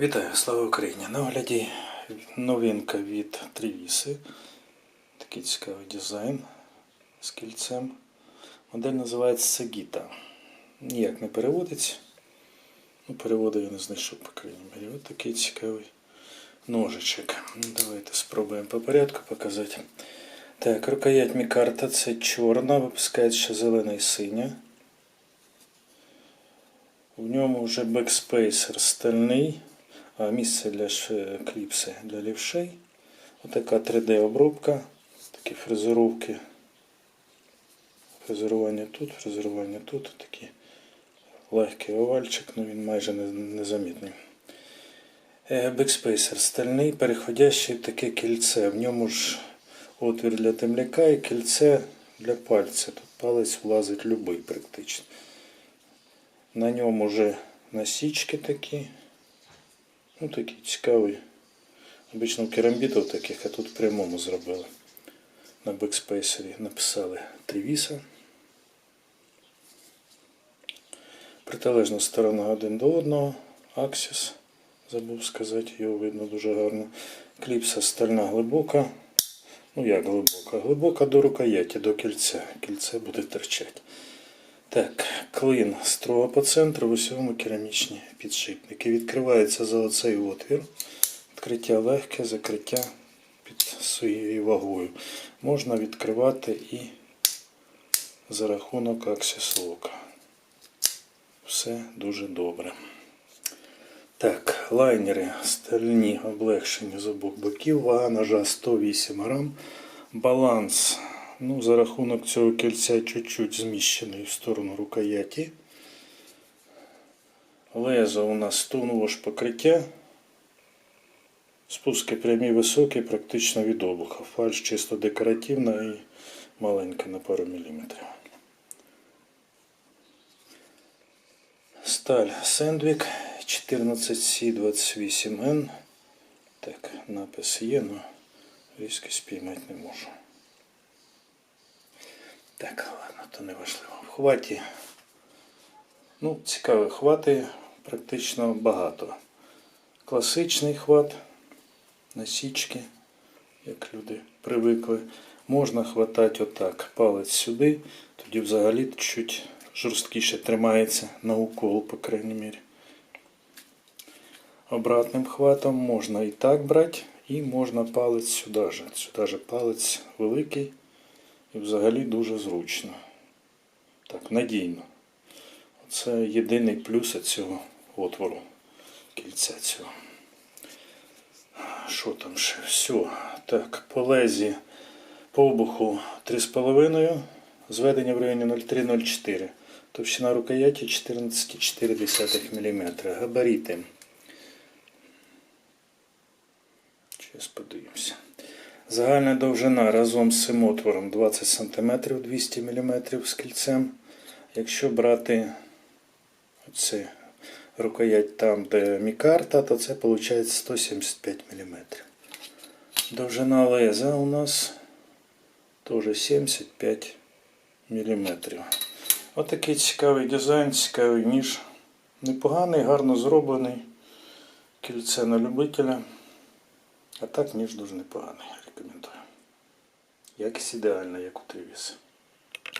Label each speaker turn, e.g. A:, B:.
A: Вітаю, слава Україні! На огляді новинка від Трівіси. Такий цікавий дизайн з кільцем. Модель називається Сагіта. Ніяк не переводиться. Ну, переводу я не знайшов, по крайній мірі. Ось такий цікавий ножичок. Давайте спробуємо по порядку показати. Так, рукоять мікарта це чорна, випускається ще зелена і синя. В ньому вже бекспейсер стальний, місце для кліпси для лівшей. Отака 3D-обробка, такі фрезеровки. Фрезерування тут, фрезерування тут, такий легкий овальчик, ну він майже незамітний. Е, Бекспейсер стальний, переходящий таке кільце. В ньому ж отвір для темляка і кільце для пальця. Тут палець влазить любий практично. На ньому вже насічки такі. Ну такий цікавий. Обично в керамбітів таких, а тут в прямому зробили. На бекспейсері написали Трівіса. Протилежна сторона один до одного. Аксіс. Забув сказати, його видно дуже гарно. Кліпса стальна глибока. Ну як глибока? Глибока до рукояті, до кільця. Кільце буде торчати. Так, клин строго по центру, в усьому керамічні підшипники. Відкривається за оцей отвір. Відкриття легке, закриття під своєю вагою. Можна відкривати і за рахунок аксесока. Все дуже добре. Так, лайнери стальні облегшені з обох боків. Вага ножа 108 грам. Баланс ну, за рахунок цього кільця чуть-чуть зміщений в сторону рукояті. Лезо у нас тонного ж покриття. Спуски прямі високі, практично від обуха. Фальш чисто декоративна і маленька на пару міліметрів. Сталь Сендвік 14C28N. Так, напис є, але різко спіймати не можу. Так, ладно, то не важливо. В хваті. Ну, цікаві хвати практично багато. Класичний хват, насічки, як люди привикли. Можна хватати отак, палець сюди, тоді взагалі чуть жорсткіше тримається на укол, по крайній мірі. Обратним хватом можна і так брати, і можна палець сюди же. Сюди же палець великий і взагалі дуже зручно. Так, надійно. Це єдиний плюс цього отвору кільця цього. Що там ще? Все. Так, по лезі по обуху 3,5, зведення в районі 0,3-0,4. Товщина рукояті 14,4 мм. Габаріти. Зараз подивимося. Загальна довжина разом з цим отвором 20 см 200 мм з кільцем. Якщо брати оце рукоять там, де мікарта, то це виходить 175 мм. Довжина леза у нас теж 75 мм. Отакий цікавий дизайн, цікавий ніж. Непоганий, гарно зроблений. Кільце на любителя. А так ніж дуже непоганий, рекомендую. Якість ідеальна, як у Трівіс.